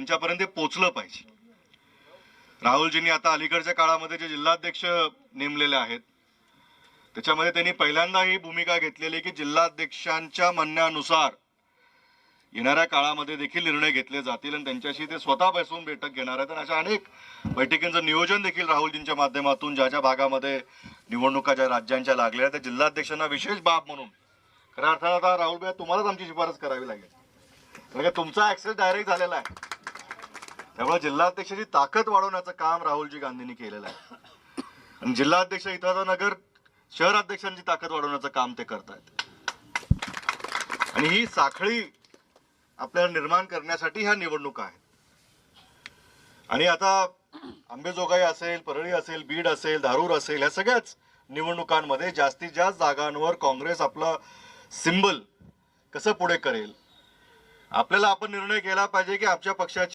त्यांच्यापर्यंत पोचलं पाहिजे. राहुलजींनी आता अलीकडच्या काळामध्ये जे जिल्हाध्यक्ष नेमलेले आहेत त्याच्यामध्ये त्यांनी पहिल्यांदा ही भूमिका घेतलेली की जिल्हाध्यक्षांच्या म्हणण्यानुसार येणाऱ्या काळामध्ये देखील निर्णय घेतले जातील आणि त्यांच्याशी ते स्वतः बसून बैठक घेणार आहेत. आणि अशा अनेक बैठकींचं नियोजन देखील राहुलजींच्या माध्यमातून ज्या ज्या भागामध्ये निवडणुका ज्या राज्यांच्या लागल्या त्या जिल्हाध्यक्षांना विशेष बाब म्हणून. खऱ्या अर्थात आता राहुल भाई तुम्हालाच आमची शिफारस करावी लागेल. कारण तुमचा ऍक्सेस डायरेक्ट झालेला आहे. त्यामुळे जिल्हाध्यक्षाची ताकद वाढवण्याचं काम राहुलजी गांधींनी केलेलं आहे. आणि जिल्हाध्यक्ष इथं नगर शहराध्यक्षांची ताकद वाढवण्याचं काम ते करतायत. आणि ही साखळी आपल्याला निर्माण करण्यासाठी ह्या निवडणुका आहेत. आणि आता आंबेजोगाई असेल परळी असेल बीड असेल धारूर असेल ह्या सगळ्याच निवडणुकांमध्ये जास्तीत जास्त जागांवर काँग्रेस आपलं सिंबल कसं पुढे करेल? आपल्याला आपण निर्णय केला पाहिजे की आमच्या पक्षाची